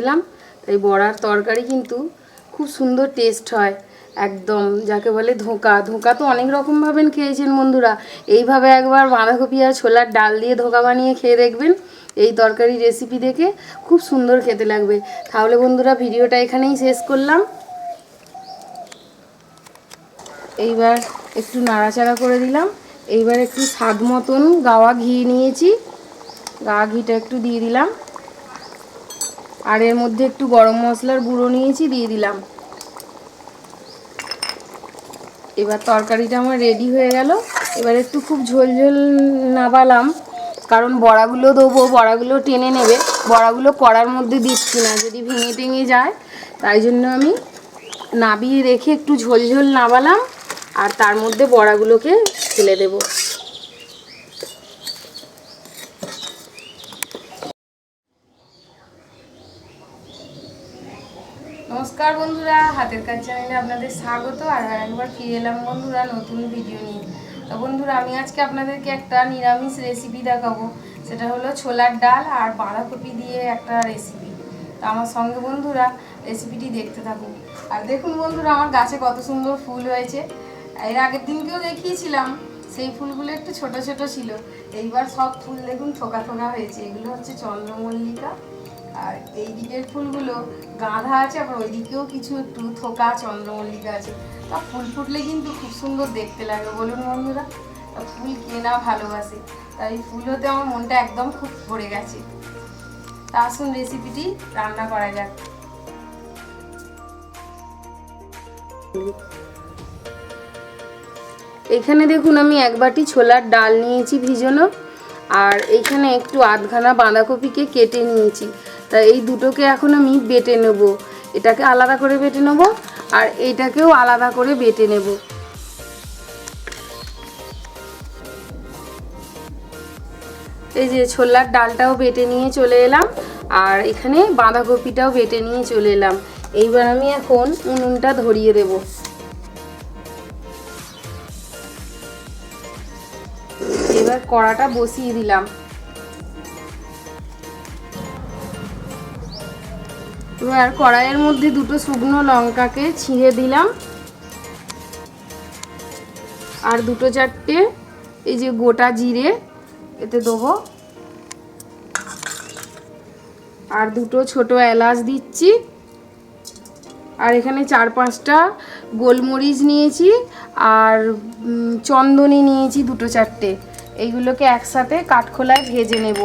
দিলাম। তাই বড়ার তরকারি কিন্তু খুব সুন্দর টেস্ট হয়, একদম যাকে বলে ধোঁকা। ধোঁকা তো অনেক রকমভাবে খেয়েছেন বন্ধুরা। এইভাবে একবার বাঁধাকপি আর ছোলার ডাল দিয়ে ধোঁকা বানিয়ে খেয়ে দেখবেন। এই তরকারি রেসিপি দেখে খুব সুন্দর খেতে লাগবে। তাহলে বন্ধুরা ভিডিওটা এখানেই শেষ করলাম। এইবার একটু নাড়াচাড়া করে দিলাম। এইবার একটু স্বাদ মতন গাওয়া ঘি নিয়েছি। গা ঘিটা একটু দিয়ে দিলাম। আর এর মধ্যে একটু গরম মশলার গুঁড়ো নিয়েছি, দিয়ে দিলাম। এবার তরকারিটা আমার রেডি হয়ে গেল। এবার একটু খুব ঝোল ঝোল নাবালাম, কারণ বড়াগুলো দেবো, বড়াগুলো টেনে নেবে। বড়াগুলো কড়ার মধ্যে দিচ্ছি না, যদি ভেঙে টেঙে যায়। তাই জন্য আমি নাবিয়ে রেখে একটু ঝোল ঝোল নাবালাম, আর তার মধ্যে বড়াগুলোকে ফেলে দেবো। নমস্কার বন্ধুরা, হাতের কাজ চ্যানেলে আপনাদের স্বাগত আর একবার ফিরে এলাম বন্ধুরা নতুন ভিডিও নিয়ে। তো বন্ধুরা, আমি আজকে আপনাদেরকে একটা নিরামিষ রেসিপি দেখাবো। সেটা হলো ছোলার ডাল আর বাঁধাকপি দিয়ে একটা রেসিপি তো আমার সঙ্গে বন্ধুরা রেসিপিটি দেখতে থাকুন। আর দেখুন বন্ধুরা, আমার গাছে কত সুন্দর ফুল হয়েছে। এর আগের দিনকেও দেখিয়েছিলাম, সেই ফুলগুলো একটু ছোট ছোট ছিল। এইবার সব ফুল দেখুন, থোকা থোকা হয়েছে। এগুলো হচ্ছে চন্দ্রমল্লিকা আর এই দিকের ফুলগুলো গাঁধা আছে, আবার ওইদিকেও কিছু একটু থোকা চন্দ্রমল্লিকা আছে। তা ফুল ফুটলে কিন্তু খুব সুন্দর দেখতে লাগে, বলুন বন্ধুরা। তা ফুল কেনা ভালোবাসে? তাই ফুল হতে আমার মনটা একদম খুব ভরে গেছে। তা আসুন রেসিপিটি রান্না করা যাক। এখানে দেখুন আমি এক বাটি ছোলার ডাল নিয়েছি ভিজানো, আর এইখানে একটু আধখানা বাঁধাকপিকে কেটে নিয়েছি। তা এই দুটোকে এখন আমি বেটে নেব। এটাকে আলাদা করে বেটে নেব আর এইটাকেও আলাদা করে বেটে নেব। এই যে ছোলার ডালটাও বেটে নিয়ে চলে এলাম আর এখানে বাঁধাকপিটাও বেটে নিয়ে চলে এলাম। এইবার আমি এখন উনুনটা ধরিয়ে দেবো। এবার কড়াটা বসিয়ে দিলাম। এবার কড়াইয়ের মধ্যে দুটো শুকনো লঙ্কাকে ছিঁড়ে দিলাম। আর দুটো চারটে এই যে গোটা জিরে এতে দেবো। আর দুটো ছোট এলাচ দিচ্ছি। আর এখানে চার পাঁচটা গোলমরিচ নিয়েছি আর চন্দনী নিয়েছি দুটো চারটে। এইগুলোকে একসাথে কাঠখোলায় ভেজে নেব।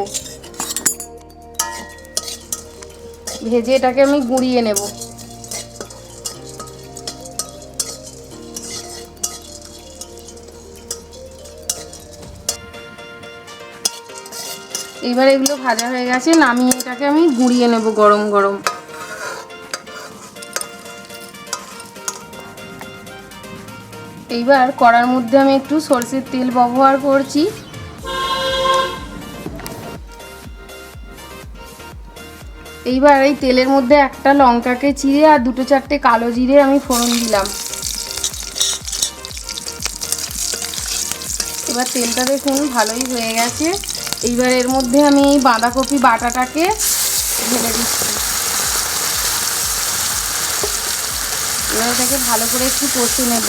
ভেজে এটাকে আমি গুঁড়িয়ে নেব। এইবার এগুলো ভাজা হয়ে গেছে, নামিয়ে এটাকে আমি গুঁড়িয়ে নেব গরম গরম। এইবার কড়ার মধ্যে আমি একটু সরষের তেল ব্যবহার করছি। এইবার এই তেলের মধ্যে একটা লঙ্কাকে চিড়ে আর দুটো চারটে কালো জিরে আমি ফোড়ন দিলাম। এবার তেলটা দেখুন, ভালোই হয়ে গেছে। এইবার এর মধ্যে আমি এই বাঁধাকপি বাটাটাকে ঢেলে দিচ্ছি। এবার এটাকে ভালো করে একটু কষে নেব।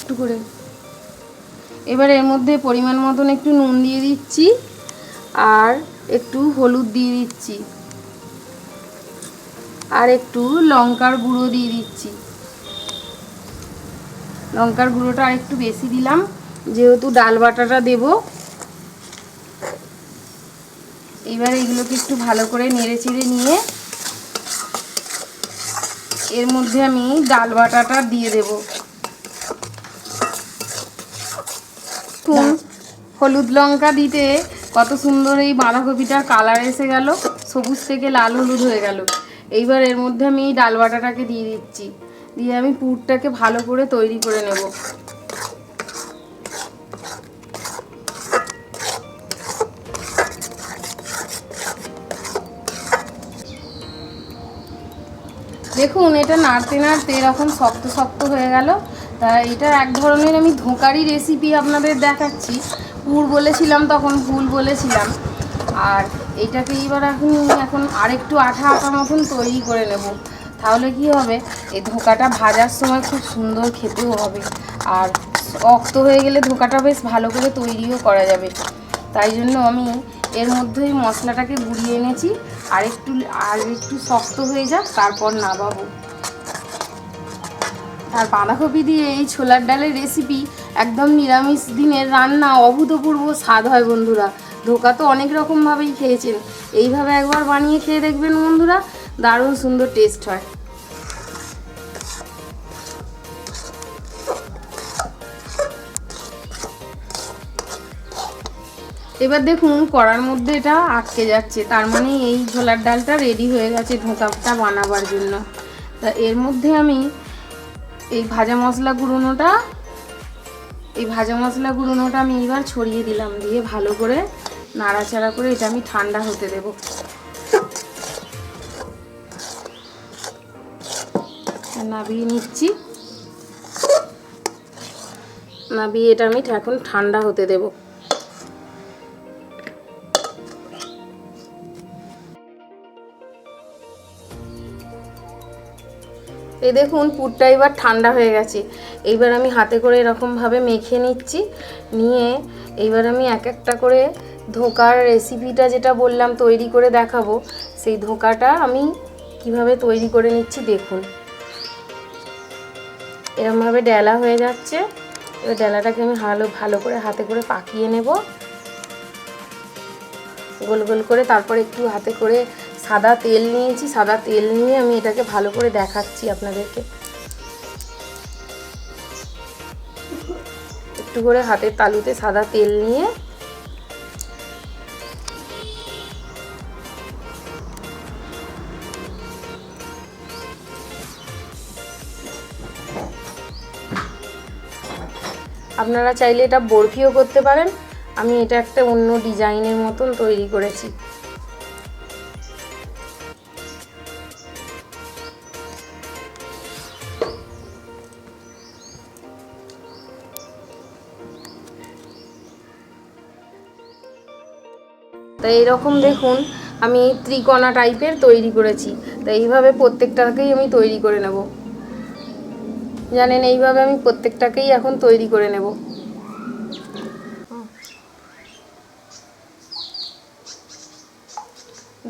একটু করে এবার এর মধ্যে পরিমাণ মতন একটু নুন দিয়ে দিচ্ছি আর একটু হলুদ দিয়ে দিচ্ছি। আর একটু লঙ্কার গুঁড়ো দিয়ে দিচ্ছি। লঙ্কার গুঁড়োটা আর একটু বেশি দিলাম, যেহেতু ডাল বাটাটা দেব। এবার এগুলোকে একটু ভালো করে নেড়ে চেড়ে নিয়ে এর মধ্যে আমি ডাল বাটাটা দিয়ে দেবো দেখুন হলুদ লঙ্কা দিতে কত সুন্দর এই বাঁধাকপিটার কালার এসে গেল, সবুজ থেকে লাল হলুদ হয়ে গেল। এইবার এর মধ্যে আমি এই ডাল বাটাটাকে দিয়ে দিচ্ছি। দিয়ে আমি পুরটাকে ভালো করে তৈরি করে নেব। দেখুন, এটা নাড়তে নাড়তে এরকম শক্ত শক্ত হয়ে গেল। তা এটা এক ধরনের আমি ধোঁকারি রেসিপি আপনাদের দেখাচ্ছি। পুর বলেছিলাম, তখন ভুল বলেছিলাম। আর এটাকে এবার এখন এখন আরেকটু আঠা আঠা মতন তৈরি করে নেব। তাহলে কি হবে? এই ধোঁকাটা ভাজার সময় খুব সুন্দর খেতেও হবে। আর অক্ত হয়ে গেলে ধোঁকাটা বেশ ভালো করে তৈরিও করা যাবে। তাই জন্য আমি এর মধ্যেই মশলাটাকে গুঁড়িয়ে এনেছি। আর একটু আর একটু শক্ত হয়ে যাক, তারপর নামাবো। আর বাঁধাকপি দিয়ে এই ছোলার ডালের রেসিপি একদম নিরামিষ দিনের রান্না, অভূতপূর্ব স্বাদ হয় বন্ধুরা। ধোকা তো অনেক রকমভাবেই খেয়েছেন। এইভাবে একবার বানিয়ে খেয়ে দেখবেন বন্ধুরা, দারুণ সুন্দর টেস্ট হয়। এবার দেখুন, কড়ার মধ্যে এটা আটকে যাচ্ছে। তার মানে এই ছোলার ডালটা রেডি হয়ে গেছে ধোঁকাটা বানাবার জন্য। তা এর মধ্যে আমি এই ভাজা মশলা গুঁড়োনোটা, এই ভাজা মশলা গুঁড়োনোটা আমি এইবার ছড়িয়ে দিলাম দিয়ে ভালো করে নাড়াচাড়া করে এটা আমি ঠান্ডা হতে দেব। নাবিয়ে নিচ্ছি। নাবিয়ে এটা আমি এখন ঠান্ডা হতে দেবো। এই দেখুন, পুরটা এবার ঠান্ডা হয়ে গেছে। এইবার আমি হাতে করে এরকমভাবে মেখে নিচ্ছি। নিয়ে এইবার আমি এক একটা করে ধোকার রেসিপিটা যেটা বললাম তৈরি করে দেখাবো, সেই ধোকাটা আমি কীভাবে তৈরি করে নিচ্ছি দেখুন। এরমভাবে ডেলা হয়ে যাচ্ছে। এবার ডেলাটাকে আমি ভালো ভালো করে হাতে করে পাকিয়ে নেব। গোল গোল করে তারপর একটু হাতে করে সাদা তেল নিয়েছি, সাদা তেল নিয়ে আমি এটাকে ভালো করে দেখাচ্ছি আপনাদেরকে। একটু করে হাতের তালুতে সাদা তেল নিয়ে। আপনারা চাইলে এটা বরফিও করতে পারেন। আমি এটা একটা অন্য ডিজাইনের মতন তৈরি করেছি। তা এরকম দেখুন, আমি ত্রিকোণা টাইপের তৈরি করেছি। তা এইভাবে প্রত্যেকটাকেই আমি তৈরি করে নেব। জানেন, এইভাবে আমি প্রত্যেকটাকেই এখন তৈরি করে নেব।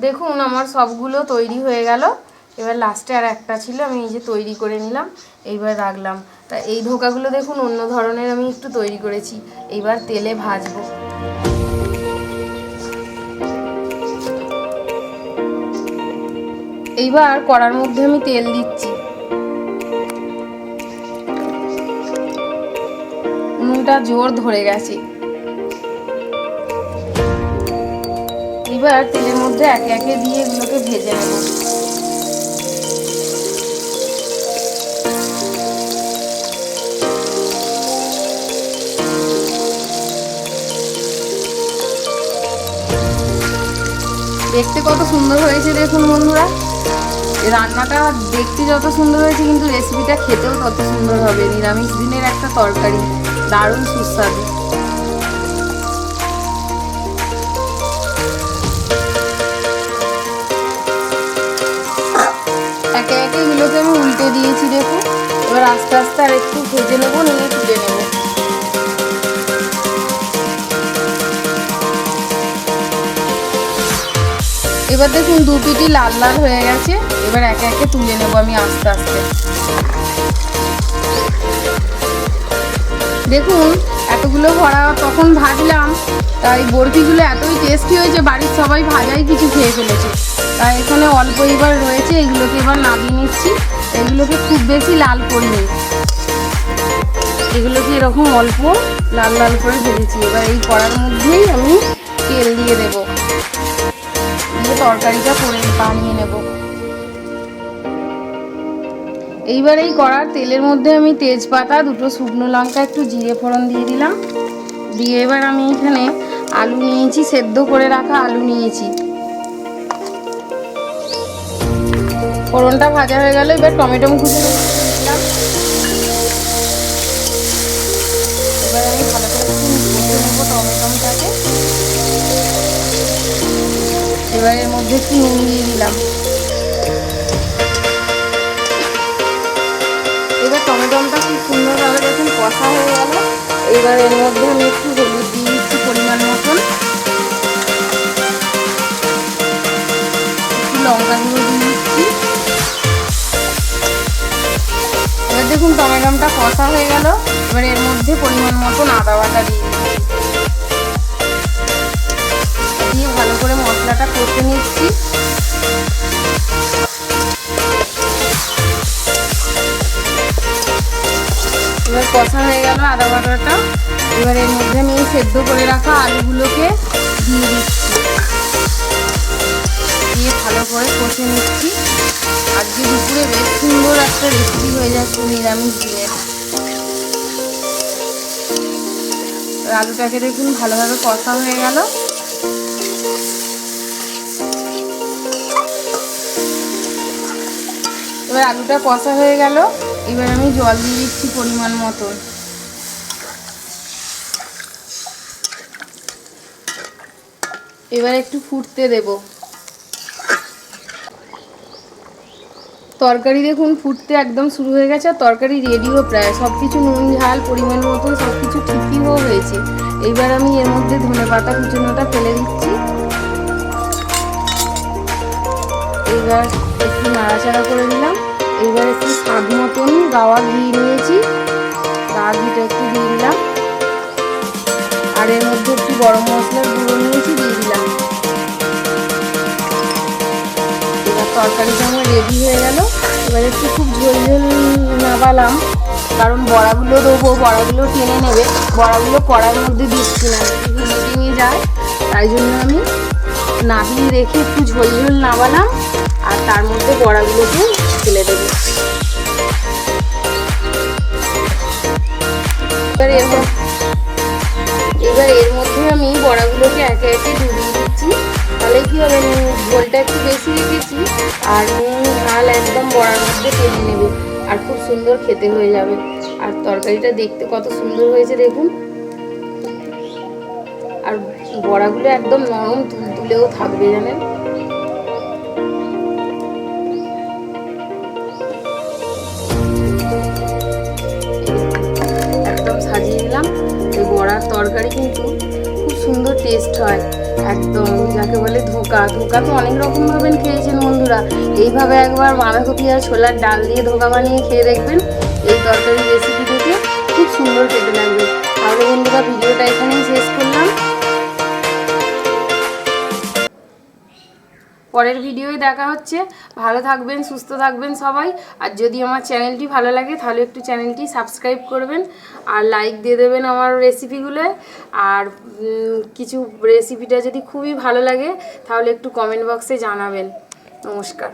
দেখুন, আমার সবগুলো তৈরি হয়ে গেল। এবার লাস্টে আর একটা ছিল, আমি এই যে তৈরি করে নিলাম, এইবার রাখলাম। তা এই ধোকাগুলো দেখুন, অন্য ধরনের আমি একটু তৈরি করেছি। এইবার তেলে ভাজবো। এইবার কড়ার মধ্যে আমি তেল দিচ্ছি। নুনটা জোর ধরে গেছে। এবার তেলের মধ্যে একে একে দিয়ে এগুলোকে ভেজে নেব। দেখতে কত সুন্দর হয়েছে দেখুন বন্ধুরা। রান্নাটা দেখতে যত সুন্দর হয়েছে, কিন্তু রেসিপিটা খেতেও তত সুন্দর হবে। নিরামিষ দিনের একটা তরকারি, দারুণ সুস্বাদু। একে একে এগুলোকে আমি উল্টে দিয়েছি, দেখুন। এবার আস্তে আস্তে আর একটু ভেজে নেব, নিয়ে তুলে নেব। এবার দেখুন দু লাল লাল হয়ে গেছে। এবার একে একে তুলে নেব আমি আস্তে আস্তে। দেখুন, এতগুলো ভরা তখন ভাজলাম, তাই বরফিগুলো এতই টেস্টি হয়েছে, বাড়ির সবাই ভাজাই কিছু খেয়ে ফেলেছে। তাই এখানে অল্প এবার রয়েছে, এগুলোকে এবার নামিয়ে নিচ্ছি। এগুলোকে খুব বেশি লাল করিনি এগুলোকে এরকম অল্প লাল লাল করে ভেজেছি। এবার এই কড়ার মধ্যেই আমি তেল দিয়ে দেবো। তরকারিটা করে বানিয়ে নেব। এইবার এই কড়ার তেলের মধ্যে আমি তেজপাতা, দুটো শুকনো লঙ্কা, একটু জিরে ফোড়ন দিয়ে দিলাম। দিয়ে এবার আমি এখানে আলু নিয়েছি, সেদ্ধ করে রাখা আলু নিয়েছি। ফোড়নটা ভাজা হয়ে গেল, এবার টমেটো কুচি মধ্যে একটু নুন দিয়ে দিলাম? এবার টমেটোটা খুব সুন্দরভাবে দেখুন কষা হয়ে গেল। এবার এর মধ্যে আমি একটু হলুদ দিয়ে দিচ্ছি পরিমাণ মতন একটু লঙ্কা দিয়ে দিচ্ছি। এবার দেখুন টমেটোটা কষা হয়ে গেল। এবার এর মধ্যে পরিমাণ মতন আদা বাটা দিয়ে দিচ্ছি। মশলাটা কষে নিচ্ছি। এবার কষা হয়ে গেল আদা বাটাটা। এবার এর মধ্যে আমি সেদ্ধ করে রাখা আলুগুলোকে দিয়ে দিচ্ছি। দিয়ে ভালো করে কষে নিচ্ছি। আজকে দুপুরে বেশ সুন্দর একটা রেসিপি হয়ে যাচ্ছে নিরামিষ দিনের আলুটাকে দেখুন ভালোভাবে কষা হয়ে গেল। এবার আলুটা কষা হয়ে গেল। এবার আমি জল দিয়ে দিচ্ছি পরিমাণ মতন। এবার একটু ফুটতে দেব। তরকারি দেখুন ফুটতে একদম শুরু হয়ে গেছে, আর তরকারি রেডিও প্রায়। সব কিছু নুন, ঝাল, পরিমাণ মতন সব কিছু ঠিকইও হয়েছে। এবার আমি এর মধ্যে ধনে পাতা কুচনোটা ফেলে দিচ্ছি। এবার একটু নাড়াচাড়া করে দিলাম এবার একটু স্বাদ মতন, গাওয়া ঘি নিয়েছি। গাওয়া ঘিটা একটু দিয়ে দিলাম। আর এর মধ্যে একটু গরম মশলার গুঁড়ো নিয়েছি, দিয়ে দিলাম। এবার তরকারিটা আমার রেডি হয়ে গেল। এবার একটু খুব ঝোল ঝোল নাবালাম। কারণ বড়াগুলো দেবো, বড়াগুলো টেনে নেবে। বড়াগুলো কড়ার মধ্যে দিচ্ছি না যায়। তাই জন্য আমি নাবিয়ে রেখে একটু ঝোল ঝোল নাবালাম। তার মধ্যে বড়াগুলোকে ফেলে দেবো। এবার এর এবার এর মধ্যে আমি বড়াগুলোকে একে একে ডুবিয়ে দিচ্ছি। তাহলে কি হবে? ঝোলটা একটু বেশি রেখেছি আর নুন, ঝাল একদম বড়ার মধ্যে টেনে নেবে। আর খুব সুন্দর খেতে হয়ে যাবে। আর তরকারিটা দেখতে কত সুন্দর হয়েছে দেখুন। আর বড়াগুলো একদম নরম তুলতুলেও থাকবে জানেন? বড়ার তরকারি কিন্তু খুব সুন্দর টেস্ট হয়। একদম যাকে বলে ধোকা। ধোকা তো অনেক রকমভাবে খেয়েছেন বন্ধুরা। এইভাবে একবার বাঁধাকপি আর ছোলার ডাল দিয়ে ধোকা বানিয়ে খেয়ে দেখবেন। এই তরকারি রেসিপি দেখে খুব সুন্দর পরের ভিডিওয় দেখা হচ্ছে। ভালো থাকবেন, সুস্থ থাকবেন সবাই। আর যদি আমার চ্যানেলটি ভালো লাগে, তাহলে একটু চ্যানেলটি সাবস্ক্রাইব করবেন। আর লাইক দিয়ে দেবেন আমার রেসিপিগুলো আর কিছু রেসিপিটা যদি খুবই ভালো লাগে, তাহলে একটু কমেন্ট বক্সে জানাবেন। নমস্কার।